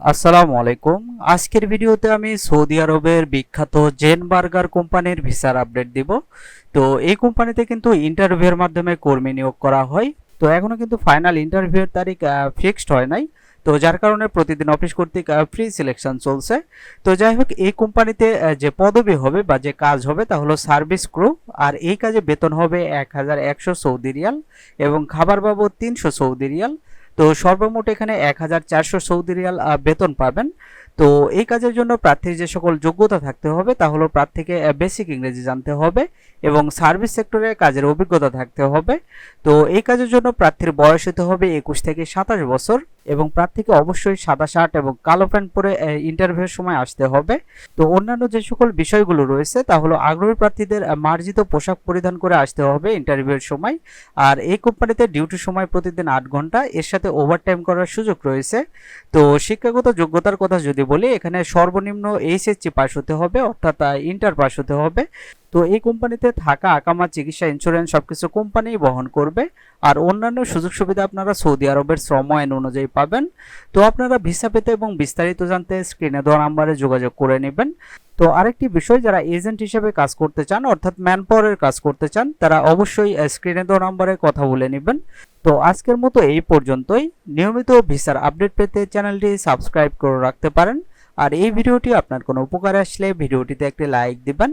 আসসালামু আলাইকুম। আজকের ভিডিওতে আমি সৌদি আরবের বিখ্যাত জেন বার্গার কোম্পানির ভিসার আপডেট দিব। তো এই কোম্পানিতে কিন্তু ইন্টারভিউয়ের মাধ্যমে কর্মী নিয়োগ করা হয়। তো এখনও কিন্তু ফাইনাল ইন্টারভিউয়ের তারিখ ফিক্সড হয় নাই। তো যার কারণে প্রতিদিন অফিস কর্তৃক ফ্রি সিলেকশন চলছে। তো যাই হোক, এই কোম্পানিতে যে পদবি হবে বা যে কাজ হবে তা হলো সার্ভিস ক্রু। আর এই কাজে বেতন হবে এক হাজার একশো সৌদি রিয়াল এবং খাবার বাবদ তিনশো সৌদি রিয়াল। তো সর্বমোট এখানে এক হাজার চারশো সৌদি রিয়াল বেতন পাবেন। তো এই কাজের জন্য প্রার্থীর যে সকল যোগ্যতা থাকতে হবে, তা হলো প্রার্থীকে বেসিক ইংরেজি জানতে হবে এবং সার্ভিস সেক্টরে কাজের অভিজ্ঞতা থাকতে হবে। তো এই কাজের জন্য প্রার্থীর বয়স হতে হবে একুশ থেকে সাতাশ বছর। এবং প্রার্থীকে অবশ্যই সাদা শার্ট এবং কালো প্যান্ট পরে ইন্টারভিউর সময় আসতে হবে। তো অন্যান্য যে সকল বিষয়গুলো রয়েছে, তা হলো আগ্রহী প্রার্থীদের মার্জিত পোশাক পরিধান করে আসতে হবে ইন্টারভিউয়ের সময়। আর এই কোম্পানিতে ডিউটি সময় প্রতিদিন আট ঘণ্টা, এর সাথে ওভারটাইম করার সুযোগ রয়েছে। তো শিক্ষাগত যোগ্যতার কথা যদি বলি, এখানে সর্বনিম্ন এইচএসসি পাস হতে হবে, অর্থাৎ ইন্টার পাস হতে হবে। তো এই কোম্পানিতে থাকা আকামা চিকিৎসা ইন্স্যুরেন্স সব কিছু কোম্পানি বহন করবে। আর অন্যান্য সুযোগ সুবিধা আপনারা সৌদি আরবের শ্রম আইন অনুযায়ী পাবেন। তো আপনারা ভিসা পেতে এবং বিস্তারিত জানতে স্ক্রিনে দেওয়া নাম্বারে যোগাযোগ করে নেবেন। তো আরেকটি বিষয়, যারা এজেন্ট হিসেবে কাজ করতে চান, অর্থাৎ ম্যান পাওয়ারের কাজ করতে চান, তারা অবশ্যই স্ক্রিনে দেওয়া নাম্বারে কথা বলে নেবেন। তো আজকের মতো এই পর্যন্তই। নিয়মিত ভিসার আপডেট পেতে চ্যানেলটি সাবস্ক্রাইব করে রাখতে পারেন। আর এই ভিডিওটি আপনার কোনো উপকার আসলে, ভিডিওটিতে একটি লাইক দিবেন।